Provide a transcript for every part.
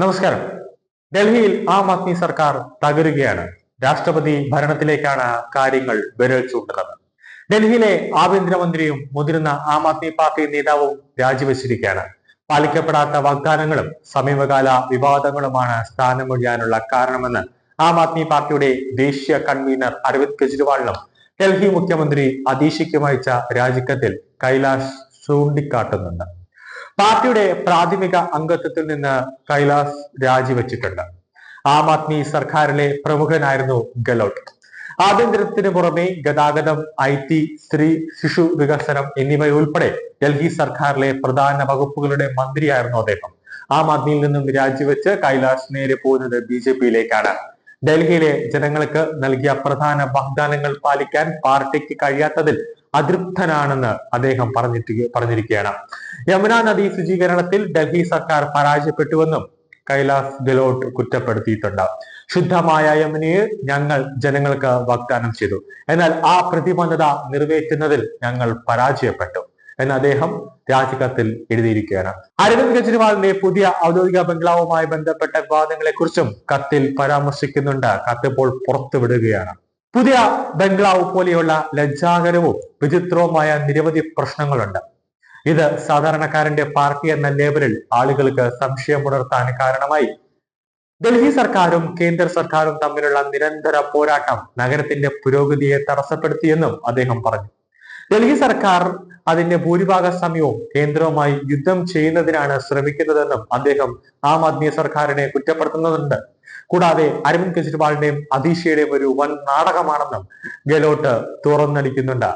നമസ്കാരം. ഡൽഹിയിൽ ആം ആദ്മി സർക്കാർ തകരുകയാണ്. രാഷ്ട്രപതി ഭരണത്തിലേക്കാണ് കാര്യങ്ങൾ വിരൽ ചൂണ്ടുന്നത്. ഡൽഹിയിലെ ആഭ്യന്തരമന്ത്രിയും മുതിർന്ന ആം ആദ്മി പാർട്ടി നേതാവും രാജിവെച്ചിരിക്കുകയാണ്. പാലിക്കപ്പെടാത്ത വാഗ്ദാനങ്ങളും സമീപകാല വിവാദങ്ങളുമാണ് സ്ഥാനമൊഴിയാനുള്ള കാരണമെന്ന് ആം ആദ്മി പാർട്ടിയുടെ ദേശീയ കൺവീനർ അരവിന്ദ് കെജ്രിവാളിനും ഡൽഹി മുഖ്യമന്ത്രി അയച്ച രാജിക്കത്തിൽ കൈലാഷ് ചൂണ്ടിക്കാട്ടുന്നുണ്ട്. പാർട്ടിയുടെ പ്രാഥമിക അംഗത്വത്തിൽ നിന്ന് കൈലാസ് രാജിവെച്ചിട്ടുണ്ട്. ആം ആദ്മി സർക്കാരിലെ പ്രമുഖനായിരുന്നു ഗലോട്ട്. ആഭ്യന്തരത്തിന് പുറമെ ഗതാഗതം ഐ ടി സ്ത്രീ ശിശു വികസനം എന്നിവയുൾപ്പെടെ ഡൽഹി സർക്കാരിലെ പ്രധാന വകുപ്പുകളുടെ മന്ത്രിയായിരുന്നു അദ്ദേഹം. ആം ആദ്മിയിൽ നിന്നും രാജിവെച്ച് കൈലാസ് നേരെ പോകുന്നത് ബി ജെ പിയിലേക്കാണ്. ഡൽഹിയിലെ ജനങ്ങൾക്ക് നൽകിയ പ്രധാന വാഗ്ദാനങ്ങൾ പാലിക്കാൻ പാർട്ടിക്ക് കഴിയാത്തതിൽ അതൃപ്തനാണെന്ന് അദ്ദേഹം പറഞ്ഞിട്ട് പറഞ്ഞിരിക്കുകയാണ്. യമുന നദി ശുചീകരണത്തിൽ ഡൽഹി സർക്കാർ പരാജയപ്പെട്ടുവെന്നും കൈലാസ് ഗെലോട്ട് കുറ്റപ്പെടുത്തിയിട്ടുണ്ട്. ശുദ്ധമായ യമുനയെ ഞങ്ങൾ ജനങ്ങൾക്ക് വാഗ്ദാനം ചെയ്തു. എന്നാൽ ആ പ്രതിബദ്ധത നിറവേറ്റുന്നതിൽ ഞങ്ങൾ പരാജയപ്പെട്ടു എന്ന് അദ്ദേഹം രാജിക്കത്തിൽ എഴുതിയിരിക്കുകയാണ്. അരവിന്ദ് കെജ്രിവാളിന്റെ പുതിയ ഔദ്യോഗിക ബംഗ്ലാവുമായി ബന്ധപ്പെട്ട വിവാദങ്ങളെ കുറിച്ചും കത്തിൽ പരാമർശിക്കുന്നുണ്ട്. കത്ത് ഇപ്പോൾ പുറത്തുവിടുകയാണ്. പുതിയ ബംഗ്ലാവ് പോലെയുള്ള ലജ്ജാകരവും വിചിത്രവുമായ നിരവധി പ്രശ്നങ്ങളുണ്ട്. ഇത് സാധാരണക്കാരന്റെ പാർട്ടി എന്ന ലേബലിൽ ആളുകൾക്ക് സംശയമുണർത്താൻ കാരണമായി. ഡൽഹി സർക്കാരും കേന്ദ്ര സർക്കാരും തമ്മിലുള്ള നിരന്തര പോരാട്ടം നഗരത്തിന്റെ പുരോഗതിയെ തടസ്സപ്പെടുത്തിയെന്നും അദ്ദേഹം പറഞ്ഞു. ഡൽഹി സർക്കാർ അതിന്റെ ഭൂരിഭാഗ സമയവും കേന്ദ്രവുമായി യുദ്ധം ചെയ്യുന്നതിനാണ് ശ്രമിക്കുന്നതെന്നും അദ്ദേഹം ആം ആദ്മി സർക്കാരിനെ കുറ്റപ്പെടുത്തുന്നുണ്ട്. കൂടാതെ അരവിന്ദ് കെജ്രിവാളിന്റെയും അതീഷയുടെയും ഒരു വൻ നാടകമാണെന്നും ഗെലോട്ട് തുറന്നടിക്കുന്നുണ്ട്.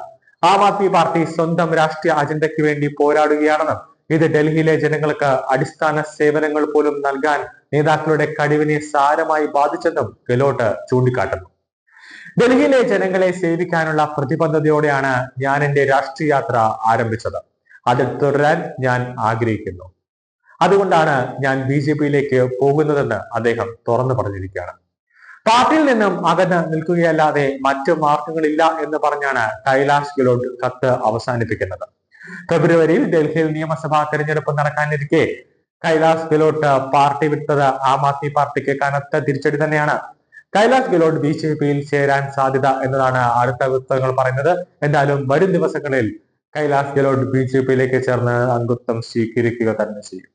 ആം ആദ്മി പാർട്ടി സ്വന്തം രാഷ്ട്രീയ അജണ്ടയ്ക്ക് വേണ്ടി പോരാടുകയാണെന്നും ഇത് ഡൽഹിയിലെ ജനങ്ങൾക്ക് അടിസ്ഥാന സേവനങ്ങൾ പോലും നൽകാൻ നേതാക്കളുടെ കഴിവിനെ സാരമായി ബാധിച്ചെന്നും ഗെലോട്ട് ചൂണ്ടിക്കാട്ടുന്നു. ഡൽഹിയിലെ ജനങ്ങളെ സേവിക്കാനുള്ള പ്രതിബദ്ധതയോടെയാണ് ഞാൻ എന്റെ രാഷ്ട്രീയ യാത്ര ആരംഭിച്ചത്. അതിൽ തുടരാൻ ഞാൻ ആഗ്രഹിക്കുന്നു. അതുകൊണ്ടാണ് ഞാൻ ബി ജെ പിയിലേക്ക് പോകുന്നതെന്ന് അദ്ദേഹം തുറന്നു പറഞ്ഞിരിക്കുകയാണ്. പാർട്ടിയിൽ നിന്നും അകന്ന് നിൽക്കുകയല്ലാതെ മറ്റു മാർഗങ്ങളില്ല എന്ന് പറഞ്ഞാണ് കൈലാഷ് ഗെലോട്ട് കത്ത് അവസാനിപ്പിക്കുന്നത്. ഫെബ്രുവരിയിൽ ഡൽഹിയിൽ നിയമസഭാ തെരഞ്ഞെടുപ്പ് നടക്കാനിരിക്കെ കൈലാസ് ഗെലോട്ട് പാർട്ടി വിട്ടത് ആം ആദ്മി പാർട്ടിക്ക് കനത്ത തിരിച്ചടി തന്നെയാണ് കൈലാസ് ഗെലോട്ട് ബി ജെ പിയിൽ ചേരാൻ സാധ്യത എന്നതാണ് അടുത്ത വൃത്തങ്ങൾ പറയുന്നത്. എന്തായാലും വരും ദിവസങ്ങളിൽ കൈലാസ് ഗെലോട്ട് ബി ജെ പിയിലേക്ക് ചേർന്ന് അംഗത്വം സ്വീകരിക്കുക തന്നെ ചെയ്യും.